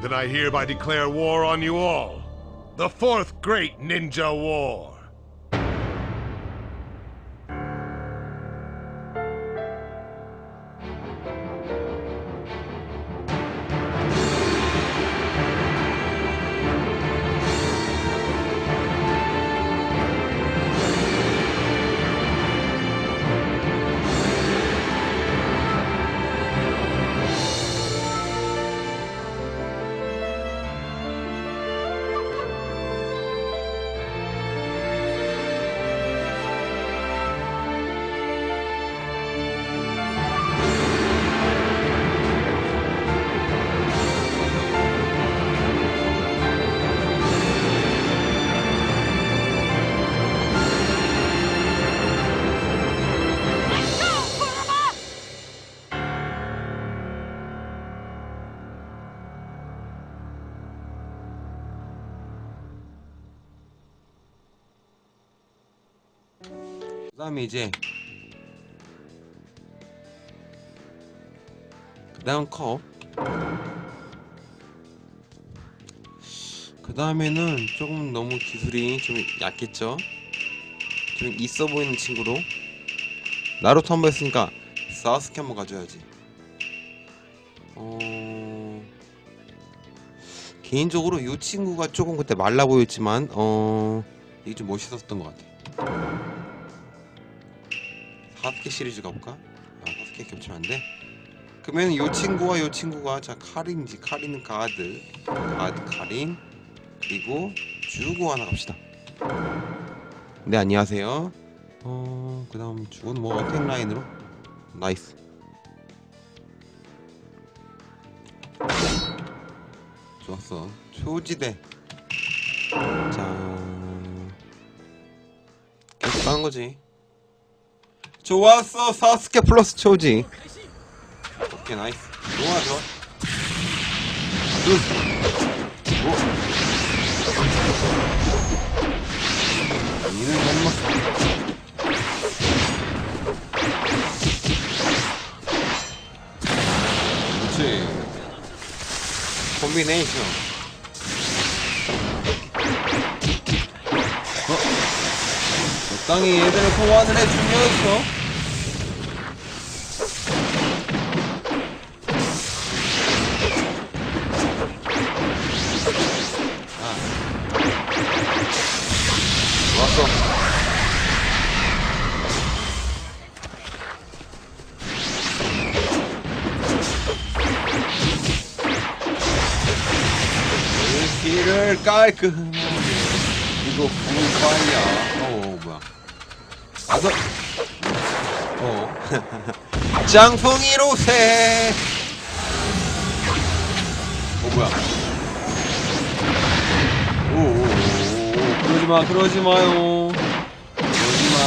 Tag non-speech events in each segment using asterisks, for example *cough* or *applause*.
Then I hereby declare war on you all. The fourth great ninja war. 다음에 이제 그 다음 컵. 그 다음에는 조금 너무 기술이 좀 약했죠. 좀 있어 보이는 친구로 나루토 한번 했으니까 사스케 한번 가져야지. 어 개인적으로 이 친구가 조금 그때 말라 보였지만 어 이게 좀 멋있었던 것 같아. 사스케 시리즈 가볼까? 아 사스케 겹치면 안 돼? 그러면 요 친구와 요 친구가 자 카린지 카린은 가드 가드 카린 그리고 주고 하나 갑시다. 네 안녕하세요. 어 그 다음 주고는 뭐 어택 라인으로? 나이스. 좋았어. 초지대. 자 계속 가는 거지 좋았어 사스케 플러스 초지. 오케이 나이스. 좋아 좋아. 둘. 오. 니는 엄마 그렇지. 콤비네이션. 어? 적당히 얘들을 소환을 해주면서 길을 깔끔하게 이거 불파이야. 어 뭐야. 아서 어. *laughs* 짱풍이로 새 어, 뭐야. 오오오 그러지 마 그러지 마요. 그러지 마.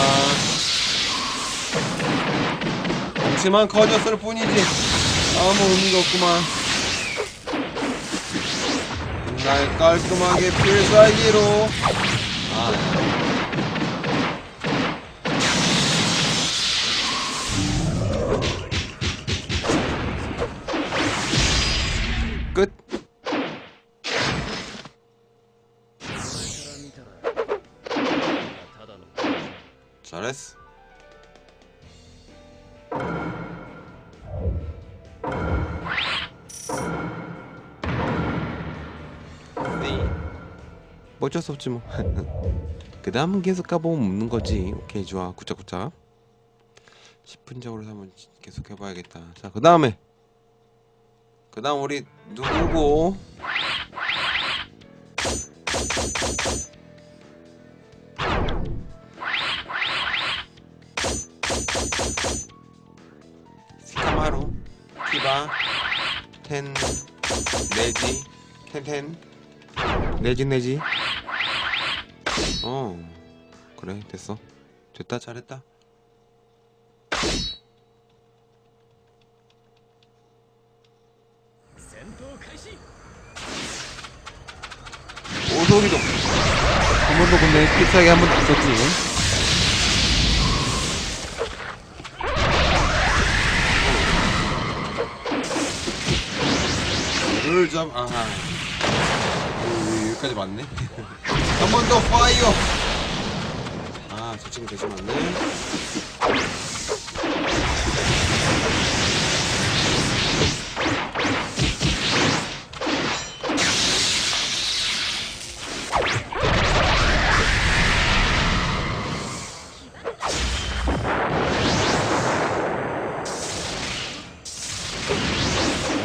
덩치만 커졌을 뿐이지. 아무 의미가 없구만 날 깔끔하게 필살기로. 아 어쩔 수 없지 뭐. *laughs* 그 다음은 계속 가보면 묻는 거지. 오케이 좋아. 굿짝굿짝. 10분적으로 한번 계속 해봐야겠다. 자, 그 다음에 그 다음 우리 누구고? 스카마루, 키바, 텐, 네지, 텐텐, 네지 네지. 어, 그래 됐어. 됐다 잘했다. 오소리도 한 번도 근데 필살기 한 번도 없었지. 을 이걸 잡 아하 오, 여기까지 맞네 *laughs* 한 번 더 파이어. 아 저 친구 대신 맞네.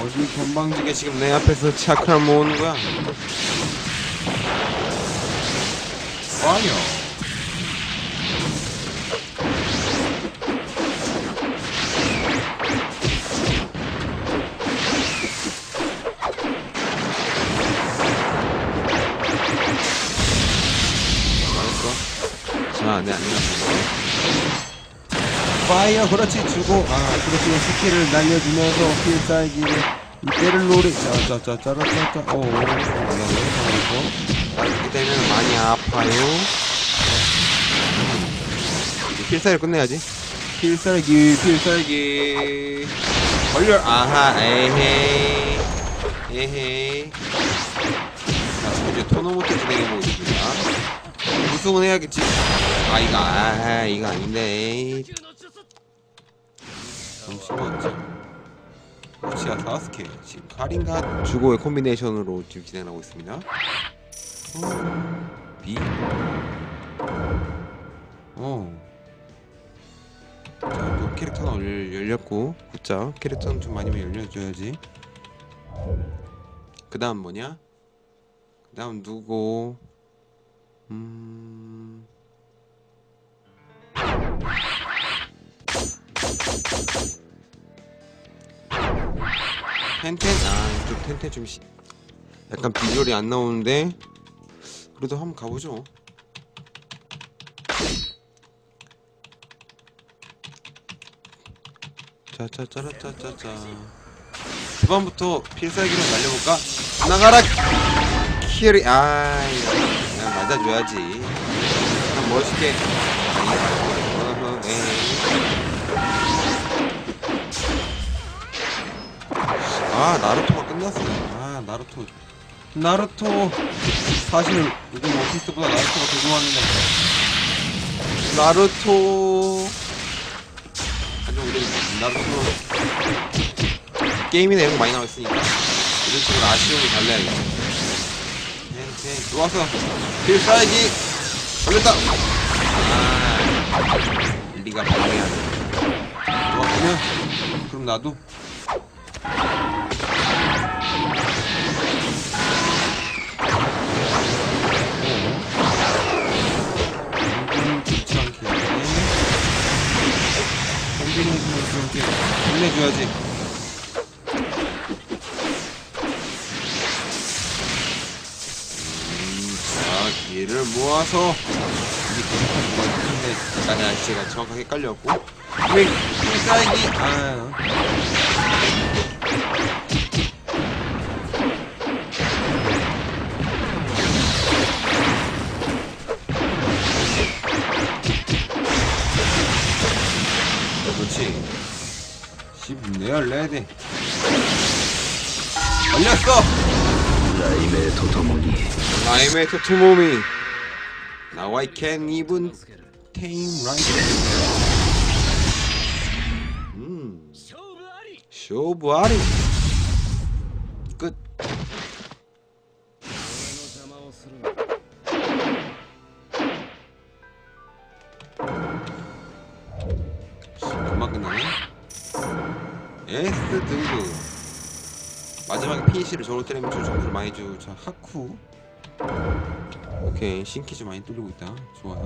어디 건방지게 지금 내 앞에서 차크를 모으는 거야 파이어 알았어 자내 안녕하세요 파이어 그렇지 주고 아 그렇지 스킬을 날려주면서 필살기를 이때를 노리 자자자 짜라짜짜 오 미안해 잘했고 이렇게 되면 많이 아파요. 이제 필살을 끝내야지. 필살기 필살기 걸려. 아하, 에헤이. 에헤이. 자, 이제 토너먼트 진행해보고 있습니다. 우승은 해야겠지. 아, 이거, 아, 이거 아닌데. 잠시만. 우치가 사스케. 지금 카린과 주고의 콤비네이션으로 지금 진행하고 있습니다. 어, B. 어. 자, 또 캐릭터가 열, 열렸고, 굿자. 캐릭터는 좀 많이만 열려줘야지. 그 다음 뭐냐? 그 다음 누구? 음. 텐텐? 아, 좀 텐텐 좀 시... 약간 비주얼이 안 나오는데 그래도 한번 가보죠. 짜짜짜라짜짜짜. 초반부터 필살기를 날려볼까? 나가라 키리 아 그냥 맞아줘야지. 그냥 멋있게. 아 나루토가 끝났어. 아 나루토. 나루토 사실 요즘 원피스보다 나루토가 더 좋아하는데 나루토. 하지만 우리 나루토 게임이 내용 많이 나와있으니까 이런 식으로 아쉬움을 달래야겠죠. 네, 네, 좋아서. 필살기 걸렸다. 아 리가 방해하네. 좋았으면. 그럼 나도 콤비네이션을 그렇게 혼내줘야지. 음, 자 기회를 모아서 이게 계속한 뭐가 있는데 일단 날씨가 정확하게 깔렸고. 왜 필살기 아 열 내야 돼. 걸렸어. 라임의 도토모니. 라임의 도토모니. Now I can even tame right. 음. 쇼브아리. 끝. 금방 끝나네. S 등급. 마지막에 피니시를 저로 때리면 저 점수를 많이 주. 자 하쿠. 오케이 신키즈 많이 뚫리고 있다. 좋아요.